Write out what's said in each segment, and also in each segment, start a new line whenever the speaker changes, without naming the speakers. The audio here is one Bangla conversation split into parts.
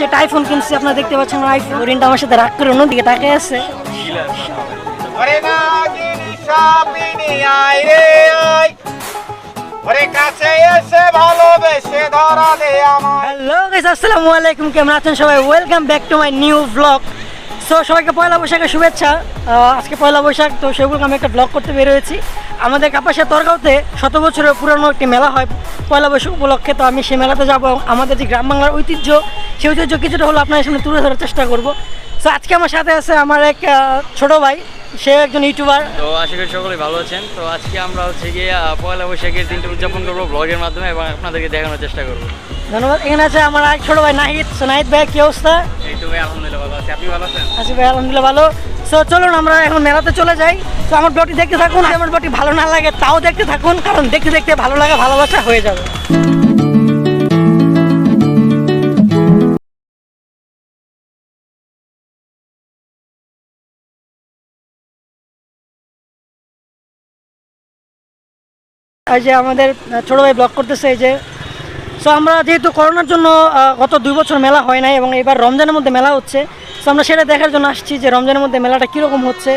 মাসে একটা আইফোন কিনছি আপনারা দেখতে পাচ্ছেন আইফোন হরিণটা আমার সাথে রাগ করে অন্যদিকে তাকে আছে হ্যালো আসসালামু আলাইকুম কেমন আছেন সবাই welcome back to my new blog so সবাইকে পয়লা বৈশাখের শুভেচ্ছা আজকে পয়লা বৈশাখ তো সেগুলোকে আমি একটা ব্লগ করতে বেরোয়েছি আমাদের কাপাসের তরগাঁওতে শত বছরের পুরনো একটি মেলা হয় পয়লা বৈশাখ উপলক্ষে তো আমি সেই মেলাতে যাবো এবং আমাদের যে গ্রাম বাংলার ঐতিহ্য সেই ঐতিহ্য কিছুটা হলো আপনার সামনে তুলে ধরার চেষ্টা করব সো আজকে আমার সাথে আছে আমার এক ছোট ভাই সে একজন
ইউটিউবার তো আশা করি সকলে ভালো আছেন তো আজকে আমরা হচ্ছে গিয়ে পয়লা বৈশাখের দিনটা উদযাপন করবো ব্লগের মাধ্যমে এবং আপনাদেরকে দেখানোর চেষ্টা করবো ধন্যবাদ এখানে আছে আমার এক ছোট ভাই নাহিদ নাহিদ ভাই কি অবস্থা এই তো ভালো আছি ভাই আলহামদুলিল্লাহ ভালো সো চলুন আমরা এখন মেলাতে চলে যাই তো আমার বটি দেখতে থাকুন আমার ব্লগটি ভালো না লাগে তাও দেখতে থাকুন কারণ দেখতে দেখতে ভালো লাগা ভালোবাসা হয়ে যাবে
এই যে আমাদের ছোট ভাই ব্লক করতেছে এই যে সো আমরা যেহেতু করোনার জন্য গত দুই বছর মেলা হয় নাই এবং এবার রমজানের মধ্যে মেলা হচ্ছে সো আমরা সেটা দেখার জন্য আসছি যে রমজানের মধ্যে মেলাটা কীরকম হচ্ছে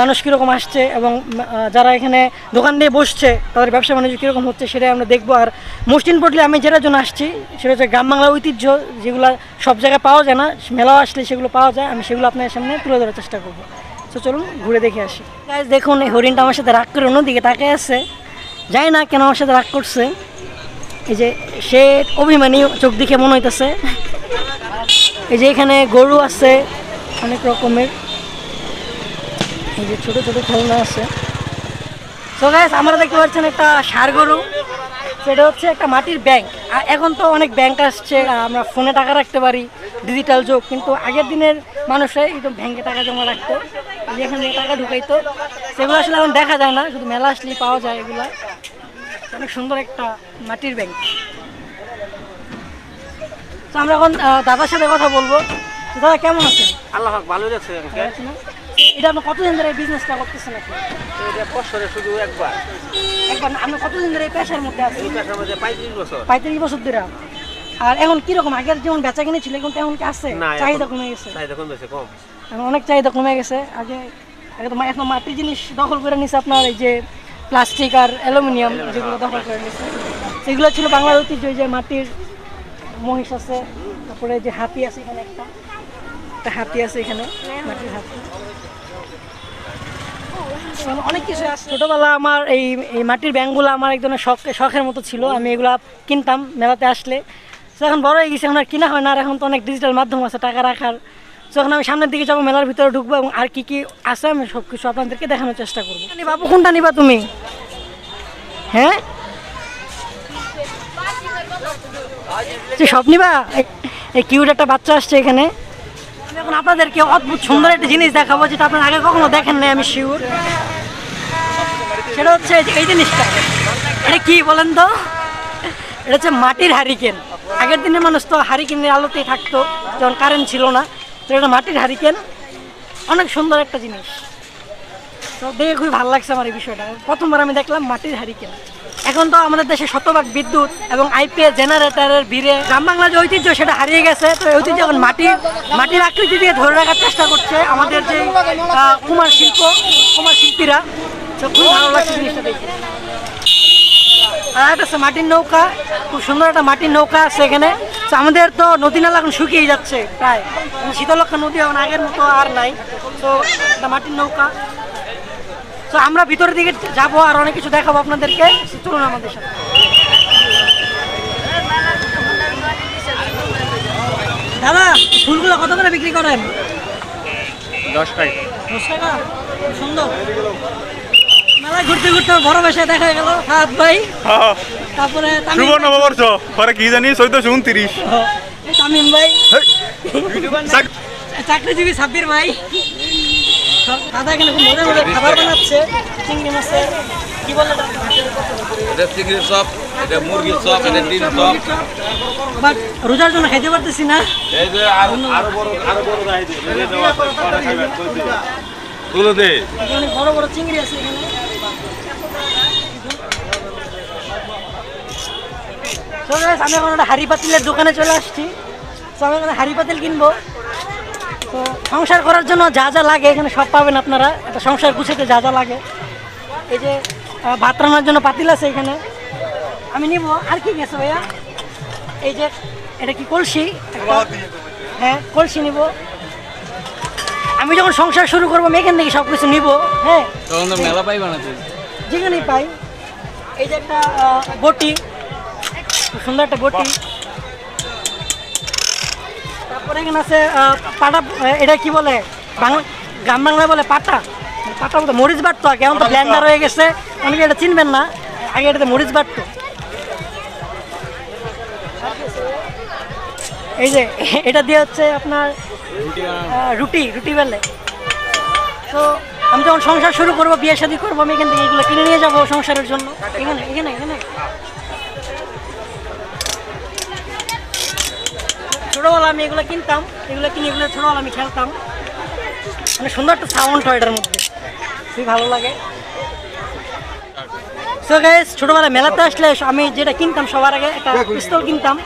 মানুষ কীরকম আসছে এবং যারা এখানে দোকান দিয়ে বসছে তাদের ব্যবসা বাণিজ্য কীরকম হচ্ছে সেটাই আমরা দেখবো আর মোস্ট পটলে আমি যেটার জন্য আসছি সেটা হচ্ছে গ্রাম বাংলার ঐতিহ্য যেগুলো সব জায়গায় পাওয়া যায় না মেলাও আসলে সেগুলো পাওয়া যায় আমি সেগুলো আপনার সামনে তুলে ধরার চেষ্টা করবো তো চলুন ঘুরে দেখে আসি গাছ দেখুন এই হরিণটা আমার সাথে রাগ করে অন্যদিকে তাকে আছে যাই না কেন আমার সাথে রাগ করছে এই যে সে অভিমানী চোখ দেখে মনে হইতেছে এই যে এখানে গরু আছে অনেক রকমের এই যে ছোট ছোট খেলনা আছে সো আমরা দেখতে পাচ্ছেন একটা সার গরু সেটা হচ্ছে একটা মাটির ব্যাংক আর এখন তো অনেক ব্যাংক আসছে আমরা ফোনে টাকা রাখতে পারি ডিজিটাল যুগ কিন্তু আগের দিনের মানুষে একদম ব্যাংকে টাকা জমা রাখতো যেখানে টাকা ঢুকাইতো সেগুলো আসলে এখন দেখা যায় না শুধু মেলা আসলেই পাওয়া যায় এগুলা অনেক সুন্দর একটা মাটির ব্যাংক তো আমরা এখন দাদার সাথে কথা বলবো দাদা কেমন আছেন আল্লাহ ভালো আছে এটা আপনি কতদিন ধরে এই বিজনেসটা করতেছেন আপনি বছরে শুধু একবার একবার আপনি কতদিন ধরে এই পেশার মধ্যে আছেন পেশার মধ্যে পঁয়ত্রিশ বছর পঁয়ত্রিশ বছর ধরে আর এখন কিরকম আগের যেমন বেচা কিনে ছিল এখন তেমন কি আছে চাহিদা কমে গেছে চাহিদা কমে গেছে কম এখন অনেক চাহিদা কমে গেছে আগে আগে তো এখন মাটির জিনিস দখল করে নিছে আপনার এই যে প্লাস্টিক আর অ্যালুমিনিয়াম যেগুলো দখল করে নিয়েছে সেগুলো ছিল বাংলার ঐতিহ্য যে মাটির মহিষ আছে তারপরে যে হাতি আছে এখানে একটা হাতি আছে এখানে মাটির হাতি মানে অনেক কিছু আছে ছোটোবেলা আমার এই এই মাটির ব্যাংকগুলো আমার একজনের শখ শখের মতো ছিল আমি এগুলো কিনতাম মেলাতে আসলে এখন বড় হয়ে গেছে এখন আর কিনা হয় না আর এখন তো অনেক ডিজিটাল মাধ্যম আছে টাকা রাখার যখন আমি সামনের দিকে যাবো মেলার ভিতরে ঢুকবো এবং আর কি কি আছে আমি সব কিছু আপনাদেরকে দেখানোর চেষ্টা করবো বাবু কোনটা নিবা তুমি হ্যাঁ সব নিবা এই কিউট একটা বাচ্চা আসছে এখানে আমি এখন আপনাদেরকে অদ্ভুত সুন্দর একটা জিনিস দেখাবো যেটা আপনার আগে কখনো দেখেন নাই আমি শিউর সেটা হচ্ছে এই জিনিসটা এটা কি বলেন তো এটা হচ্ছে মাটির হারিকেন আগের দিনে মানুষ তো হারিকেনের আলোতেই থাকতো যখন কারেন্ট ছিল না তো এটা মাটির হারিকেন অনেক সুন্দর একটা জিনিস তো দেখে খুবই ভালো লাগছে আমার এই বিষয়টা প্রথমবার আমি দেখলাম মাটির হারিকেন এখন তো আমাদের দেশে শতভাগ বিদ্যুৎ এবং আইপিএস জেনারেটারের ভিড়ে গ্রাম বাংলার যে ঐতিহ্য সেটা হারিয়ে গেছে তো ঐতিহ্য এখন মাটির মাটির আকৃতি দিয়ে ধরে রাখার চেষ্টা করছে আমাদের যে কুমার শিল্প কুমার শিল্পীরা তো খুব ভালো লাগছে জিনিসটা দেখে আর একটা মাটির নৌকা খুব সুন্দর একটা মাটির নৌকা আছে এখানে তো আচ্ছা, আমাদের তো নদী নালা এখন শুকিয়ে যাচ্ছে প্রায় মানে শীতলক্ষা নদী এখন আগের মতো আর নাই তো মাটির নৌকা তো আমরা ভিতরের দিকে যাব আর অনেক কিছু দেখাবো আপনাদেরকে চলুন আমাদের সাথে দাদা ফুলগুলো কত করে বিক্রি করেন দশ টাকা দশ টাকা সুন্দর মেলায় ঘুরতে ঘুরতে বড় ভাষায় গেল হাত ভাই হ্যাঁ। তারপরে শুভ নববর্ষ পরে কি জানি চোদ্দশো উনত্রিশ তামিম ভাই চাকরিজীবী সাব্বির ভাই খাবার বানাচ্ছে চিংড়ি রোজার জন্য খাইতে পারতেছি না এই যে আর দে বড় বড় চিংড়ি আছে এখানে আমি এখন একটা হাড়ি পাতিলের দোকানে চলে আসছি তো আমি এখানে হাড়ি পাতিল কিনবো তো সংসার করার জন্য যা যা লাগে এখানে সব পাবেন আপনারা একটা সংসার গুছাতে যা যা লাগে এই যে ভাত রান্নার জন্য পাতিল আছে এখানে আমি নিব আর কি গেছে ভাইয়া এই যে এটা কি কলসি হ্যাঁ কলসি নিব আমি যখন সংসার শুরু করবো আমি এখান থেকে সব কিছু নিব হ্যাঁ যেখানেই পাই এই যে একটা বটি সুন্দর একটা বটি তারপরে এখানে আছে পাটা এটা কি বলে গ্রাম বাংলায় বলে পাটা পাটা বলতে মরিচ বাটতো আগে তো ব্ল্যান্ডার হয়ে গেছে অনেকে এটা চিনবেন না আগে এটাতে মরিচ এই যে এটা দিয়ে হচ্ছে আপনার রুটি রুটি বেলে তো আমি যখন সংসার শুরু করবো বিয়ে শাদি করবো আমি এখান থেকে এগুলো কিনে নিয়ে যাবো সংসারের জন্য এখানে এখানে এখানে ছোটবেলা আমি এগুলো কিনতাম এগুলো কিনে এগুলো ছোটবেলা আমি খেলতাম মানে সুন্দর একটা সাউন্ড হয় এটার মধ্যে খুবই ভালো লাগে সো গাইজ ছোটোবেলা মেলাতে আসলে আমি যেটা কিনতাম সবার আগে একটা পিস্তল কিনতাম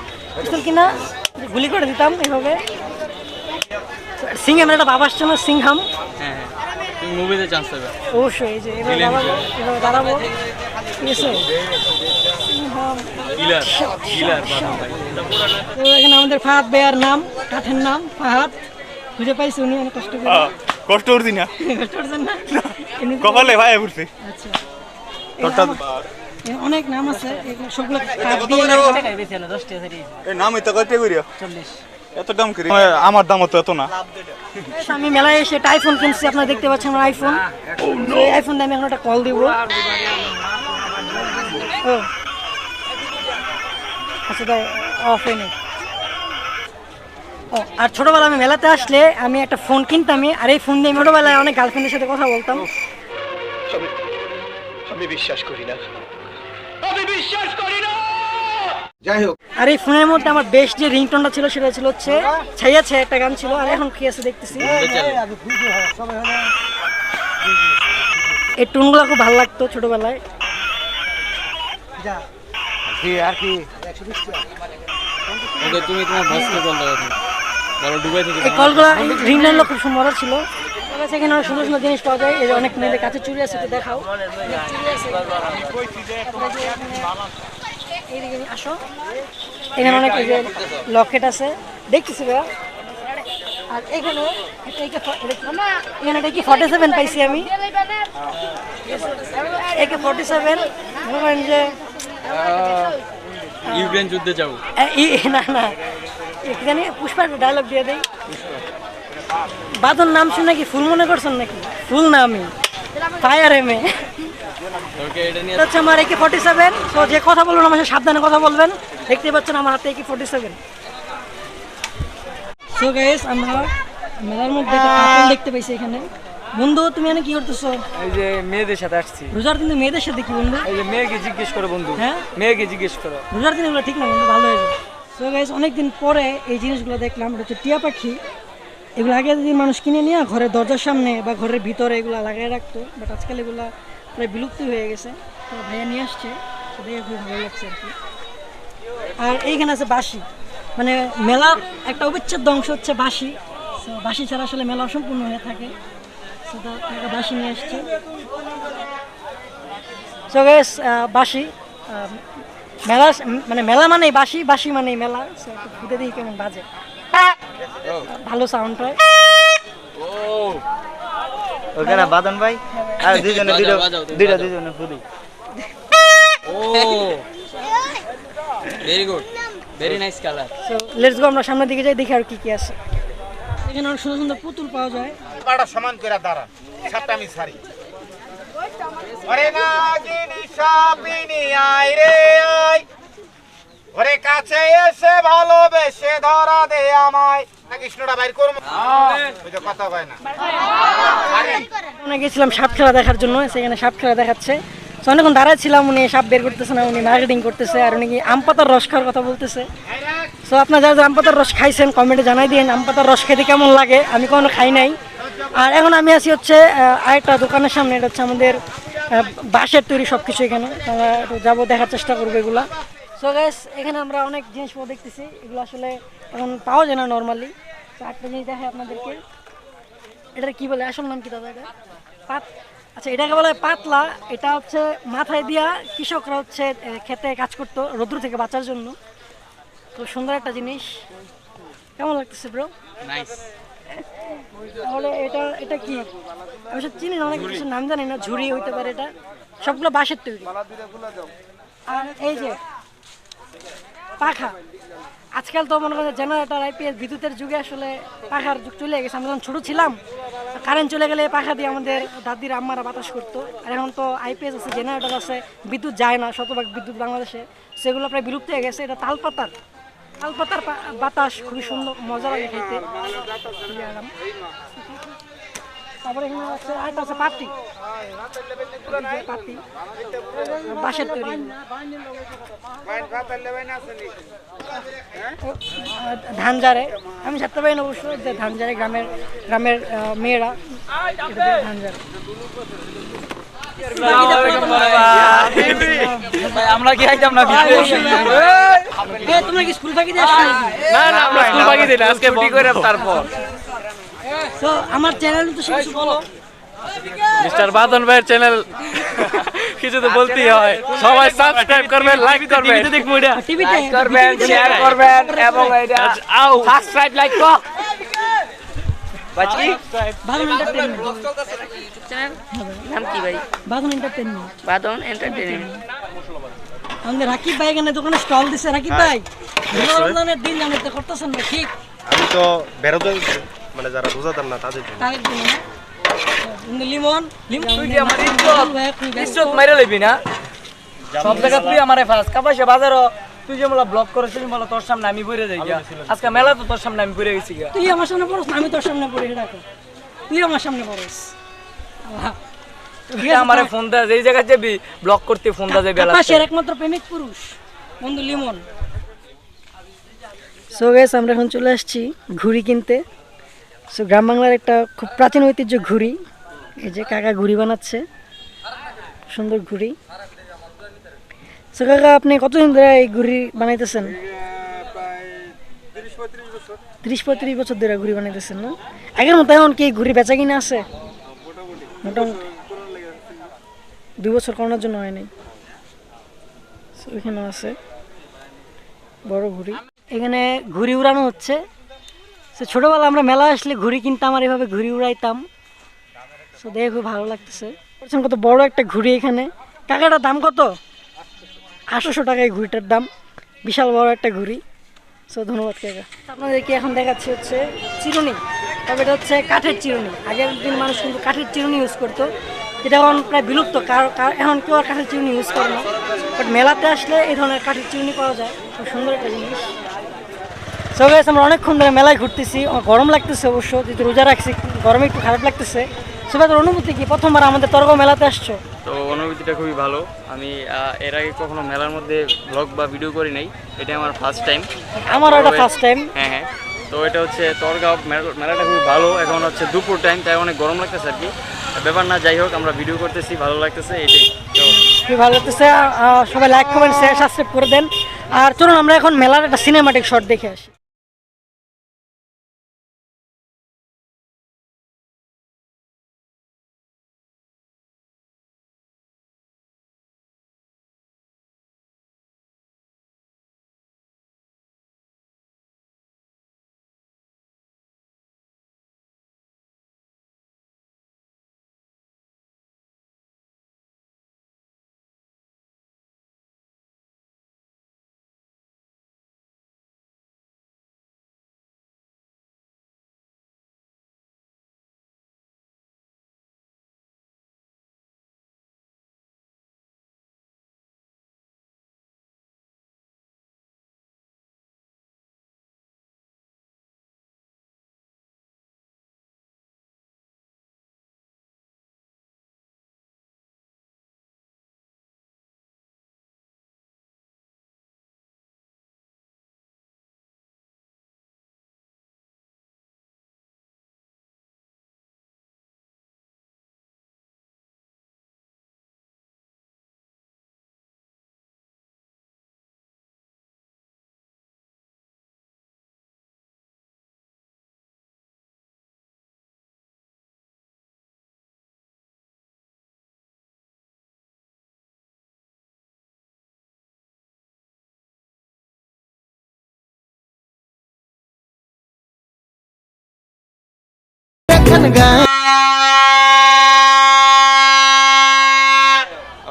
পিস্তল কিনা গুলি করে দিতাম এইভাবে সিংহাম একটা বাবার জন্য সিংহাম হ্যাঁ, হ্যাঁ। অবশ্যই এই যে এবার দাঁড়াবো এখানে আমাদের ফাহাদ বেয়ার নাম নাম ফাহাদ পাইছি উনি অনেক কষ্ট কষ্ট না আচ্ছা। অনেক নাম আছে তো এত দাম আমার দাম তো এত না আমি মেলায় এসে একটা আইফোন কিনছি আপনারা দেখতে পাচ্ছেন আইফোন আইফোন দামে এখন একটা কল দিব ও আচ্ছা তো অফ হয়নি ও আর ছোটবেলা আমি মেলাতে আসলে আমি একটা ফোন কিনতামই আর এই ফোন দিয়ে ছোটোবেলায় অনেক গার্লফ্রেন্ডের সাথে কথা বলতাম আমি বিশ্বাস করি না যাই হোক আর এই ফোনের মধ্যে আমার বেস্ট যে ছিল সেটা ছিল হচ্ছে গান ছিল আর এখন আছে দেখতেছি এই খুব লাগতো ছোটোবেলায় কি আর কি ওকে তুমি ছিল সেখানে অনেক সুন্দর সুন্দর জিনিস পাওয়া যায় এই যে অনেক মেয়েদের কাছে চুরি আছে দেখাও এখানে অনেক লকেট আছে দেখতেছি ভাইয়া আর এখানে সেভেন পাইছি আমি হ্যাঁ। একে ফর্টি সেভেন যে ইউক্রেন যুদ্ধে যাব না না এখানে পুষ্পার ডায়লগ দিয়ে দেয় বাদন নাম শুন নাকি ফুল মনে করছেন নাকি ফুল না আমি ফায়ার এম এ হচ্ছে আমার একে ফর্টি সেভেন তো যে কথা বলবেন আমার সাবধানে কথা বলবেন দেখতে পাচ্ছেন আমার হাতে AK forty seven so guys আমরা মেলার মধ্যে দেখতে পাইছি এখানে বন্ধু তুমি এনে কি করতেছো এই যে মেয়েদের সাথে আসছি রোজার দিনে মেয়েদের সাথে কি বন্ধু এই যে মেয়েকে জিজ্ঞেস করো বন্ধু হ্যাঁ মেয়েকে জিজ্ঞেস করো রোজার দিনে ঠিক না বন্ধু ভালো হয়েছে তো গাইজ অনেকদিন পরে এই জিনিসগুলো দেখলাম এটা হচ্ছে টিয়া পাখি এগুলো আগে যদি মানুষ কিনে নিয়ে ঘরের দরজার সামনে বা ঘরের ভিতরে এগুলো লাগিয়ে রাখতো বাট আজকাল এগুলো প্রায় বিলুপ্তি হয়ে গেছে তো ভাইয়া নিয়ে আসছে সেটাই খুব ভালো লাগছে আর কি আর এইখানে আছে বাঁশি মানে মেলার একটা অবিচ্ছেদ্য অংশ হচ্ছে বাঁশি বাঁশি ছাড়া আসলে মেলা অসম্পূর্ণ হয়ে থাকে শুধু মেলা মানে মেলা মানেই বাঁশি মেলা ঘুরে কেমন বাজে ভালো সাউন্ড হয় ও লেটস গো সামনের দিকে যাই দেখি আর কি কি আছে এখানে অনেক সুন্দর সুন্দর পুতুল পাওয়া যায় পাটা সমান করে দাঁড়ান সাতটা আমি সারি ওরে আয় রে আয় ওরে কাছে এসে ভালোবেসে ধরা দে আমায় আমপাতার গেছিলাম সাপ খেলা দেখার জন্য সেখানে সাপ খেলা দেখাচ্ছে উনি সাপ বের করতেছে না উনি করতেছে আর আম পাতার রস খাওয়ার কথা বলতেছে সো যারা আম পাতার রস খাইছেন কমেন্টে জানাই দিয়েন আম পাতার রস খেতে কেমন লাগে আমি কোনো খাই নাই আর এখন আমি আছি হচ্ছে আরেকটা দোকানের সামনে এটা হচ্ছে আমাদের বাঁশের তৈরি সব কিছু এখানে যাব যাবো দেখার চেষ্টা করবো এগুলা সো গ্যাস এখানে আমরা অনেক জিনিসপত্র দেখতেছি এগুলো আসলে এখন পাওয়া যায় না নর্মালি একটা জিনিস দেখায় আপনাদেরকে এটা কি বলে আসল নাম কি দাদা এটা পাত আচ্ছা এটাকে বলে পাতলা এটা হচ্ছে মাথায় দিয়া কৃষকরা হচ্ছে খেতে কাজ করতো রৌদ্র থেকে বাঁচার জন্য তো সুন্দর একটা জিনিস কেমন লাগতেছে ব্রো নাইস তাহলে এটা এটা কি চিনি না অনেক কিছু নাম জানি না ঝুড়ি হইতে পারে এটা সবগুলো বাঁশের তৈরি আর এই যে পাখা আজকাল তো মনে করছে জেনারেটার আইপিএস বিদ্যুতের যুগে আসলে পাখার যুগ চলে গেছে আমরা যখন ছোট ছিলাম কারেন্ট চলে গেলে পাখা দিয়ে আমাদের দাদির আম্মারা বাতাস করতো আর এখন তো আইপিএস আছে জেনারেটার আছে বিদ্যুৎ যায় না শতভাগ বিদ্যুৎ বাংলাদেশে সেগুলো প্রায় বিলুপ্ত হয়ে গেছে এটা তালপাতার আলপাতার বাতাস খুবই সুন্দর মজা লাগে খেতে তারপরে এখানে আছে আরেকটা আছে পাতি পাতি বাঁশের তৈরি ধানজারে আমি ছাড়তে পারি না অবশ্য যে ধানজারে গ্রামের গ্রামের মেয়েরা ধানজারে আমরা কি আইতাম না তোমরা কি স্কুল ফাঁকি না না আমরা স্কুল ফাঁকি দিই আজকে বডি করে তারপর আমার চ্যানেল তো সব বলো মিস্টার বাদন ভাইয়ের চ্যানেল কিছু তো বলতেই হয় সবাই সাবস্ক্রাইব করবেন লাইক করবেন টিভিতে দেখবো এটা টিভিতে করবেন শেয়ার করবেন এবং এটা সাবস্ক্রাইব লাইক কর বাদন এন্টারটেইনমেন্ট চ্যানেল নাম কি ভাই বাদন এন্টারটেইনমেন্ট বাদন এন্টারটেইনমেন্ট আমাদের রাকিব ভাই এখানে দোকানে স্টল দিছে রাকিব হ্যাঁ। ভাই রমজানের দিন করতেছেন না ঠিক আমি তো বেরোতে মানে যারা রোজাদার না তাদের জন্য তাদের জন্য লিমন লিমন তুই আমার ইজ্জত ইজ্জত মাইরা লইবি না সব জায়গা তুই আমারে ফাস কাপাসে বাজারও তুই যে ব্লক করেছিস তোর সামনে আমি যাই আজকে মেলা তো তোর সামনে আমি গেছি তুই আমার সামনে পড়স আমি তোর সামনে পড়ে রাখো তুই আমার সামনে পড়স তুই আমারে ফোন দা যেই যাবি ব্লক করতে ফোন দা যাবি একমাত্র প্রেমিক পুরুষ বন্ধু লিমন সো গাইস আমরা এখন চলে আসছি ঘুড়ি কিনতে সো গ্রাম বাংলার একটা খুব প্রাচীন ঐতিহ্য ঘুড়ি এই যে কাকা ঘুড়ি বানাচ্ছে সুন্দর ঘুড়ি তো কাকা আপনি কতদিন ধরে এই ঘুড়ি বানাইতেছেন ত্রিশ পঁয়ত্রিশ বছর ধরে ঘুরি বানাইতেছেন না আগের মতো এখন কি ঘুরি বেচা কিনা আছে মোটামুটি দুই বছর করোনার জন্য হয়নি ওইখানে আছে বড় ঘুড়ি এখানে ঘুরি উড়ানো হচ্ছে সে ছোটোবেলা আমরা মেলা আসলে ঘুড়ি কিনতাম আর এভাবে ঘুরি উড়াইতাম সো দেখে খুব ভালো লাগতেছে কত বড় একটা ঘুড়ি এখানে টাকাটার দাম কত আটশোশো টাকায় ঘুড়িটার দাম বিশাল বড় একটা ঘুড়ি সো ধন্যবাদ কাকা আপনাদেরকে এখন দেখাচ্ছি হচ্ছে চিরুনি তবে এটা হচ্ছে কাঠের চিরুনি আগের দিন মানুষ কিন্তু কাঠের চিরুনি ইউজ করতো এটা এখন প্রায় বিলুপ্ত এখন কেউ আর কাঠের চিরুনি ইউজ করে না বাট মেলাতে আসলে এই ধরনের কাঠের চিরুনি পাওয়া যায় খুব সুন্দর একটা জিনিস সো আমরা অনেকক্ষণ ধরে মেলায় ঘুরতেছি গরম লাগতেছে অবশ্য যেহেতু রোজা রাখছি গরমে একটু খারাপ লাগতেছে সবাই তোর অনুভূতি কি প্রথমবার আমাদের তর্ক মেলাতে আসছো তো অনুভূতিটা খুবই ভালো আমি এর আগে কখনো মেলার মধ্যে ব্লগ বা ভিডিও করি নাই এটা আমার ফার্স্ট টাইম আমার এটা ফার্স্ট টাইম হ্যাঁ হ্যাঁ তো এটা হচ্ছে তরগাঁও মেলাটা খুবই ভালো এখন হচ্ছে দুপুর টাইম তাই অনেক গরম লাগতেছে আর কি ব্যাপার না যাই হোক আমরা ভিডিও করতেছি ভালো লাগতেছে এটাই তো খুবই ভালো লাগতেছে সবাই লাইক কমেন্ট শেয়ার সাবস্ক্রাইব করে দেন আর চলুন আমরা এখন মেলার একটা সিনেমাটিক শট দেখে আসি গান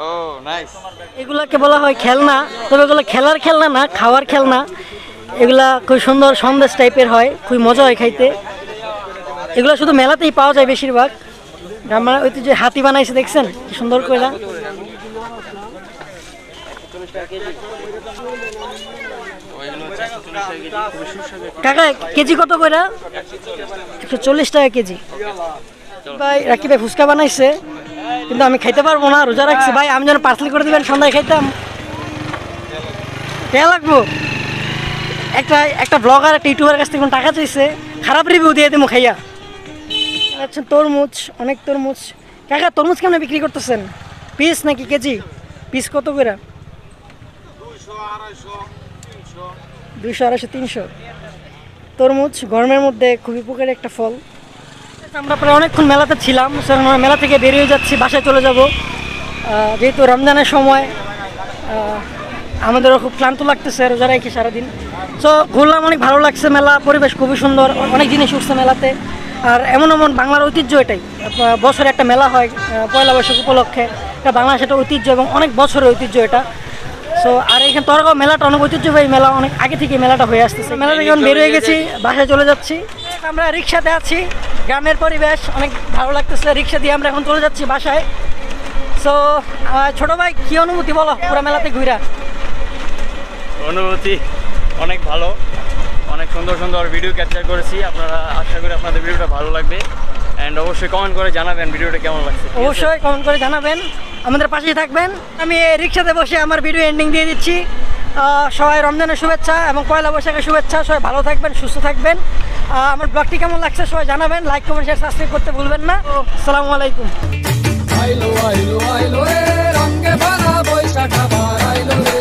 oh, এগুলাকে বলা হয় খেলনা তবে এগুলো খেলার খেলনা না খাওয়ার খেলনা এগুলা খুব সুন্দর সন্দেশ টাইপের হয় খুবই মজা হয় খাইতে এগুলো শুধু মেলাতেই পাওয়া যায় বেশিরভাগ আমরা ওই যে হাতি বানাইছে দেখছেন সুন্দর করে কাকা কেজি কত কইরা একশো চল্লিশ টাকা কেজি ভাই রাখি ভাই ফুচকা বানাইছে কিন্তু আমি খাইতে পারবো না রোজা রাখছি ভাই আমি যেন পার্সেল করে দেবেন সন্ধ্যায় খাইতাম কে লাগবো একটা একটা ব্লগার একটা ইউটিউবের কাছ থেকে টাকা চাইছে খারাপ রিভিউ দিয়ে দেবো খাইয়া আচ্ছা তরমুজ অনেক তরমুজ কাকা তরমুজ কেমন বিক্রি করতেছেন পিস নাকি কেজি পিস কত করে দুইশো আড়াইশো তিনশো তরমুজ গরমের মধ্যে খুবই উপকারী একটা ফল আমরা প্রায় অনেকক্ষণ মেলাতে ছিলাম মেলা থেকে বেরিয়ে যাচ্ছি বাসায় চলে যাব যেহেতু রমজানের সময় আমাদেরও খুব ক্লান্ত লাগতেছে রোজা রাখি সারাদিন সো ঘুরলাম অনেক ভালো লাগছে মেলা পরিবেশ খুবই সুন্দর অনেক জিনিস উঠছে মেলাতে আর এমন এমন বাংলার ঐতিহ্য এটাই বছরে একটা মেলা হয় পয়লা বৈশাখ উপলক্ষে এটা বাংলা সেটা ঐতিহ্য এবং অনেক বছরের ঐতিহ্য এটা সো আর এখানে তরকাও মেলাটা অনেক ভাই মেলা অনেক আগে থেকে মেলাটা হয়ে আসতেছে মেলা থেকে এখন বের হয়ে গেছি বাসায় চলে যাচ্ছি আমরা রিক্সাতে আছি গ্রামের পরিবেশ অনেক ভালো লাগতেছে রিক্সা দিয়ে আমরা এখন চলে যাচ্ছি বাসায় সো ছোট ভাই কি অনুভূতি বলো পুরো মেলাতে ঘুরা অনুভূতি অনেক ভালো অনেক সুন্দর সুন্দর ভিডিও ক্যাপচার করেছি আপনারা আশা করি আপনাদের ভিডিওটা ভালো লাগবে অ্যান্ড অবশ্যই কমেন্ট করে জানাবেন ভিডিওটা কেমন লাগছে অবশ্যই কমেন্ট করে জানাবেন আমাদের পাশেই থাকবেন আমি রিক্সাতে বসে আমার ভিডিও এন্ডিং দিয়ে দিচ্ছি সবাই রমজানের শুভেচ্ছা এবং পয়লা বৈশাখের শুভেচ্ছা সবাই ভালো থাকবেন সুস্থ থাকবেন আমার ব্লগটি কেমন লাগছে সবাই জানাবেন লাইক কমেন্ট শেয়ার সাবস্ক্রাইব করতে ভুলবেন না সালাম আলাইকুম আইলো আইলো আইলো রে ভরা বৈশাখ আইলো রে